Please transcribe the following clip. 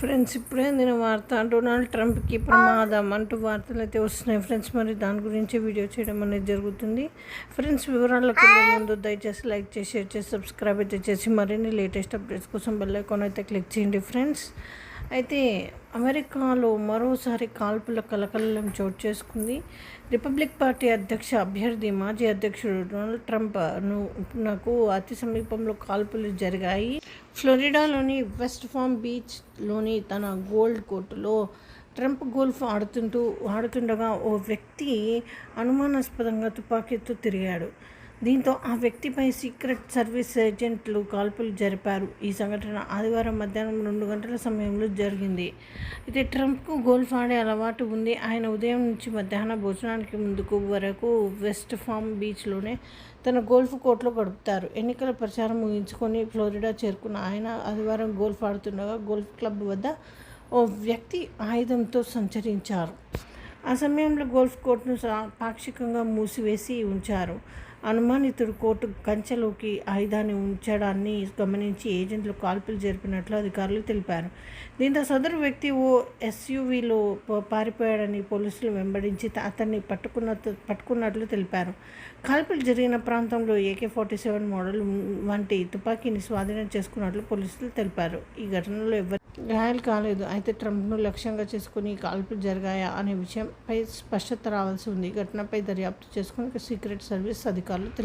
Friends ఇప్పుడే అందిన వార్త డొనాల్డ్ ట్రంప్కి ప్రమాదం అంటూ వార్తలు అయితే వస్తున్నాయి ఫ్రెండ్స్. మరి దాని గురించి వీడియో చేయడం అనేది జరుగుతుంది. ఫ్రెండ్స్ వివరాలకు వెళ్ళే ముందు దయచేసి లైక్ చేసి షేర్ చేసి సబ్స్క్రైబ్ అయితే చేసి మరిన్ని లేటెస్ట్ అప్డేట్స్ కోసం బెల్ ఐకాన్ అయితే క్లిక్ చేయండి ఫ్రెండ్స్. అయితే అమెరికాలో మరోసారి కాల్పుల కలకలం చోటు చేసుకుంది. రిపబ్లిక్ పార్టీ అధ్యక్ష అభ్యర్థి మాజీ అధ్యక్షుడు డొనాల్డ్ ట్రంప్ నాకు అతి సమీపంలో కాల్పులు జరిగాయి. ఫ్లోరిడాలోని వెస్ట్ ఫామ్ బీచ్లోని తన గోల్డ్ కోర్టులో ట్రంప్ గోల్ఫ్ ఆడుతుంటూ ఆడుతుండగా ఓ వ్యక్తి అనుమానాస్పదంగా తుపాకీతో తిరిగాడు. దీంతో ఆ వ్యక్తిపై సీక్రెట్ సర్వీస్ ఏజెంట్లు కాల్పులు జరిపారు. ఈ సంఘటన ఆదివారం మధ్యాహ్నం రెండు గంటల సమయంలో జరిగింది. అయితే ట్రంప్కు గోల్ఫ్ ఆడే అలవాటు ఉంది. ఆయన ఉదయం నుంచి మధ్యాహ్న భోజనానికి ముందుకు వరకు వెస్ట్ ఫామ్ బీచ్లోనే తన గోల్ఫ్ కోర్టులో గడుపుతారు. ఎన్నికల ప్రచారం ముగించుకొని ఫ్లోరిడా చేరుకున్న ఆయన ఆదివారం గోల్ఫ్ ఆడుతుండగా గోల్ఫ్ క్లబ్ వద్ద ఓ వ్యక్తి ఆయుధంతో సంచరించారు. ఆ సమయంలో గోల్ఫ్ కోర్టును పాక్షికంగా మూసివేసి ఉంచారు. అనుమానితుడు కోర్టు కంచెలోకి ఆయుధాన్ని ఉంచడాన్ని గమనించి ఏజెంట్లు కాల్పులు జరిపినట్లు అధికారులు తెలిపారు. దీంతో సదరు వ్యక్తి ఓ ఎస్యూవీలో పారిపోయాడని పోలీసులు వెంబడించి అతన్ని పట్టుకున్న పట్టుకున్నట్లు తెలిపారు. కాల్పులు జరిగిన ప్రాంతంలో ఏకే ఫార్టీ సెవెన్ మోడల్ వంటి తుపాకీని స్వాధీనం చేసుకున్నట్లు పోలీసులు తెలిపారు. ఈ ఘటనలో ఎవరు గాయాలు కాలేదు. అయితే ట్రంప్ను లక్ష్యంగా చేసుకుని కాల్పులు జరిగాయా అనే విషయంపై స్పష్టత రావాల్సి ఉంది. ఘటనపై దర్యాప్తు చేసుకుని సీక్రెట్ సర్వీస్ అధికారులు తెలిపారు